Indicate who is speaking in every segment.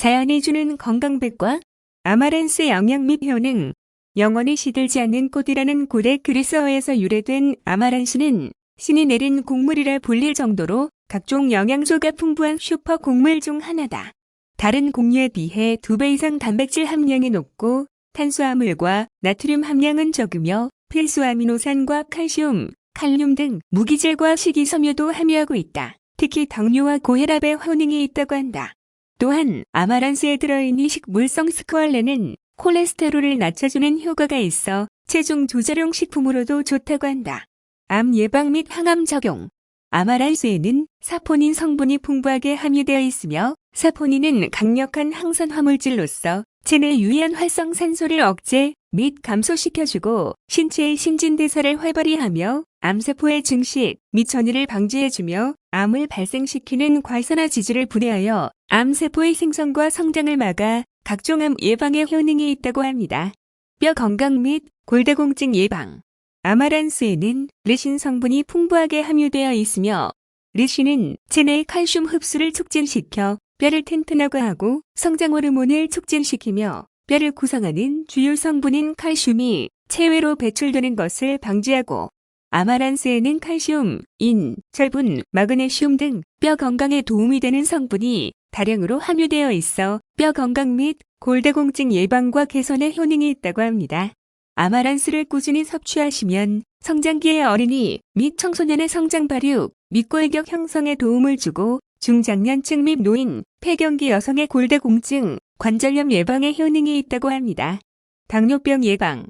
Speaker 1: 자연이 주는 건강백과 아마란스 영양 및 효능, 영원히 시들지 않는 꽃이라는 고대 그리스어에서 유래된 아마란스는 신이 내린 곡물이라 불릴 정도로 각종 영양소가 풍부한 슈퍼 곡물 중 하나다. 다른 곡류에 비해 두 배 이상 단백질 함량이 높고 탄수화물과 나트륨 함량은 적으며 필수 아미노산과 칼슘, 칼륨 등 무기질과 식이섬유도 함유하고 있다. 특히 당뇨와 고혈압에 효능이 있다고 한다. 또한 아마란스에 들어있는 식물성 스코알레는 콜레스테롤을 낮춰주는 효과가 있어 체중 조절용 식품으로도 좋다고 한다. 암 예방 및 항암 적용. 아마란스에는 사포닌 성분이 풍부하게 함유되어 있으며 사포닌은 강력한 항산 화물질로서 체내 유해한 활성산소를 억제 및 감소시켜주고 신체의 신진대사를 활발히 하며 암세포의 증식 및 전이를 방지해주며 암을 발생시키는 과산화 지질을 분해하여 암세포의 생성과 성장을 막아 각종 암 예방에 효능이 있다고 합니다. 뼈 건강 및 골다공증 예방. 아마란스에는 르신 성분이 풍부하게 함유되어 있으며 르신은 체내의 칼슘 흡수를 촉진시켜 뼈를 튼튼하게 하고 성장 호르몬을 촉진시키며 뼈를 구성하는 주요 성분인 칼슘이 체외로 배출되는 것을 방지하고 아마란스에는 칼슘, 인, 철분, 마그네슘 등 뼈 건강에 도움이 되는 성분이 다량으로 함유되어 있어 뼈 건강 및 골다공증 예방과 개선에 효능이 있다고 합니다. 아마란스를 꾸준히 섭취하시면 성장기의 어린이 및 청소년의 성장 발육, 및 골격 형성에 도움을 주고 중장년층 및 노인, 폐경기 여성의 골다공증, 관절염 예방에 효능이 있다고 합니다. 당뇨병 예방.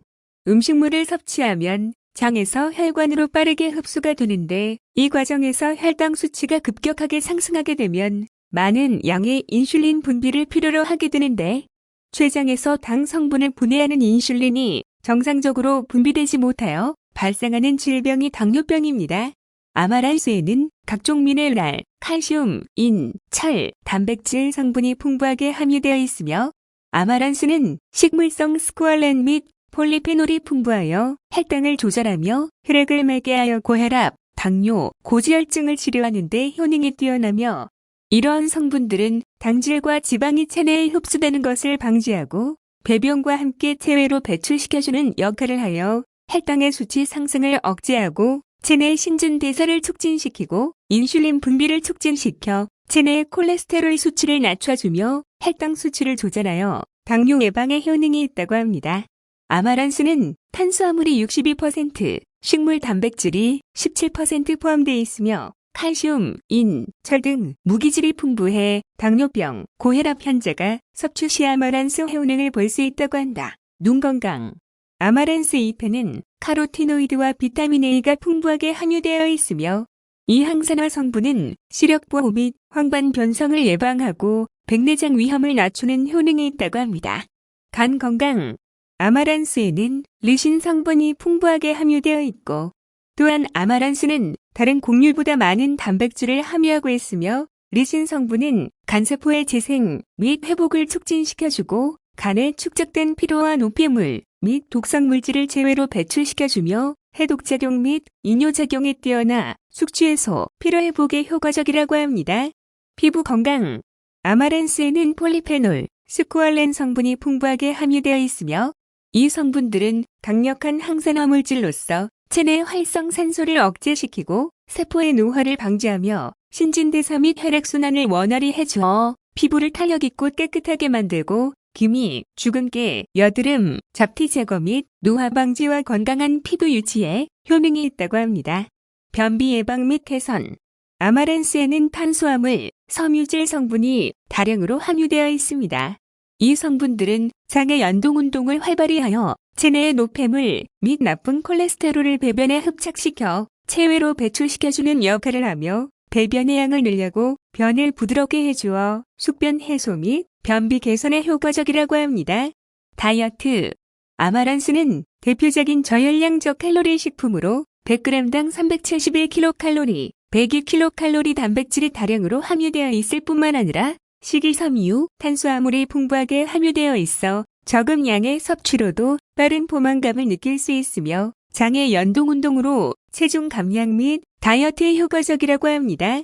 Speaker 1: 음식물을 섭취하면 장에서 혈관으로 빠르게 흡수가 되는데 이 과정에서 혈당 수치가 급격하게 상승하게 되면 많은 양의 인슐린 분비를 필요로 하게 되는데 췌장에서 당 성분을 분해하는 인슐린이 정상적으로 분비되지 못하여 발생하는 질병이 당뇨병입니다. 아마란스에는 각종 미네랄, 칼슘, 인, 철, 단백질 성분이 풍부하게 함유되어 있으며 아마란스는 식물성 스코알렌 및 폴리페놀이 풍부하여 혈당을 조절하며 혈액을 맑게 하여 고혈압, 당뇨, 고지혈증을 치료하는 데 효능이 뛰어나며 이러한 성분들은 당질과 지방이 체내에 흡수되는 것을 방지하고 배변과 함께 체외로 배출시켜주는 역할을 하여 혈당의 수치 상승을 억제하고 체내 신진 대사를 촉진시키고 인슐린 분비를 촉진시켜 체내 콜레스테롤 수치를 낮춰주며 혈당 수치를 조절하여 당뇨 예방에 효능이 있다고 합니다. 아마란스는 탄수화물이 62%, 식물 단백질이 17% 포함되어 있으며 칼슘, 인, 철 등 무기질이 풍부해 당뇨병, 고혈압 환자가 섭취 시 아마란스 효능을 볼 수 있다고 한다. 눈 건강. 아마란스 잎에는 카로티노이드와 비타민 A가 풍부하게 함유되어 있으며 이 항산화 성분은 시력 보호 및 황반 변성을 예방하고 백내장 위험을 낮추는 효능이 있다고 합니다. 간 건강. 아마란스에는 르신 성분이 풍부하게 함유되어 있고 또한 아마란스는 다른 곡류보다 많은 단백질을 함유하고 있으며 르신 성분은 간세포의 재생 및 회복을 촉진시켜주고 간에 축적된 피로와 노폐물 및 독성 물질을 제외로 배출시켜주며 해독작용 및 이뇨작용이 뛰어나 숙취해소, 피로회복에 효과적이라고 합니다. 피부 건강 아마란스에는 폴리페놀, 스코알렌 성분이 풍부하게 함유되어 있으며 이 성분들은 강력한 항산화 물질로서 체내 활성산소를 억제시키고 세포의 노화를 방지하며 신진대사 및 혈액순환을 원활히 해주어 피부를 탄력있고 깨끗하게 만들고 기미, 주근깨, 여드름, 잡티 제거 및 노화 방지와 건강한 피부 유지에 효능이 있다고 합니다. 변비 예방 및 개선 아마란스에는 탄수화물, 섬유질 성분이 다량으로 함유되어 있습니다. 이 성분들은 장의 연동 운동을 활발히 하여 체내의 노폐물 및 나쁜 콜레스테롤을 배변에 흡착시켜 체외로 배출시켜주는 역할을 하며 배변의 양을 늘려고 변을 부드럽게 해주어 숙변 해소 및 변비 개선에 효과적이라고 합니다. 다이어트 아마란스는 대표적인 저열량적 칼로리 식품으로 100g당 371kcal, 102kcal 단백질이 다량으로 함유되어 있을 뿐만 아니라 식이섬유, 탄수화물이 풍부하게 함유되어 있어 적은 양의 섭취로도 빠른 포만감을 느낄 수 있으며 장의 연동 운동으로 체중 감량 및 다이어트에 효과적이라고 합니다.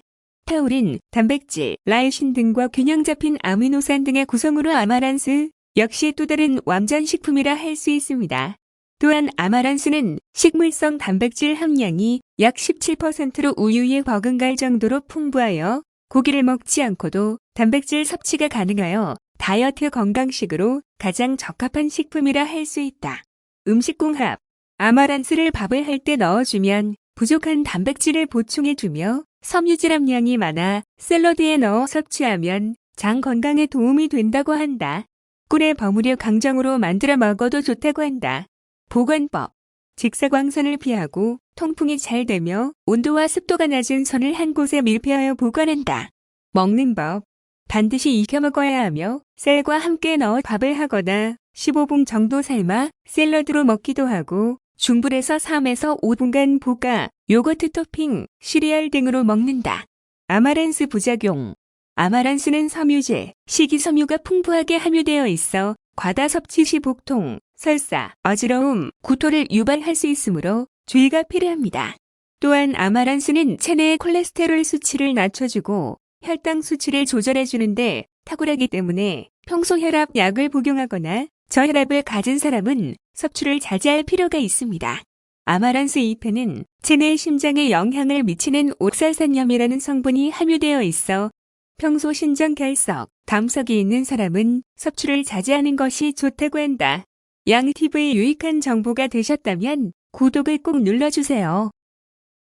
Speaker 1: 타우린, 단백질, 라이신 등과 균형 잡힌 아미노산 등의 구성으로 아마란스 역시 또 다른 완전 식품이라 할 수 있습니다. 또한 아마란스는 식물성 단백질 함량이 약 17%로 우유에 버금갈 정도로 풍부하여 고기를 먹지 않고도 단백질 섭취가 가능하여 다이어트 건강식으로 가장 적합한 식품이라 할 수 있다. 음식공합 아마란스를 밥을 할 때 넣어주면 부족한 단백질을 보충해주며 섬유질 함량이 많아 샐러드에 넣어 섭취하면 장 건강에 도움이 된다고 한다. 꿀에 버무려 강정으로 만들어 먹어도 좋다고 한다. 보관법 직사광선을 피하고 통풍이 잘 되며 온도와 습도가 낮은 선을 한 곳에 밀폐하여 보관한다. 먹는 법 반드시 익혀 먹어야 하며 쌀과 함께 넣어 밥을 하거나 15분 정도 삶아 샐러드로 먹기도 하고 중불에서 3에서 5분간 볶아 요거트 토핑, 시리얼 등으로 먹는다. 아마란스 부작용 아마란스는 섬유제, 식이섬유가 풍부하게 함유되어 있어 과다 섭취 시 복통, 설사, 어지러움, 구토를 유발할 수 있으므로 주의가 필요합니다. 또한 아마란스는 체내의 콜레스테롤 수치를 낮춰주고 혈당 수치를 조절해 주는데 탁월하기 때문에 평소 혈압 약을 복용하거나 저혈압을 가진 사람은 섭취를 자제할 필요가 있습니다. 아마란스 잎에는 체내 심장에 영향을 미치는 옥살산염이라는 성분이 함유되어 있어 평소 신장 결석, 담석이 있는 사람은 섭취를 자제하는 것이 좋다고 한다. 양TV의 유익한 정보가 되셨다면 구독을 꼭 눌러주세요.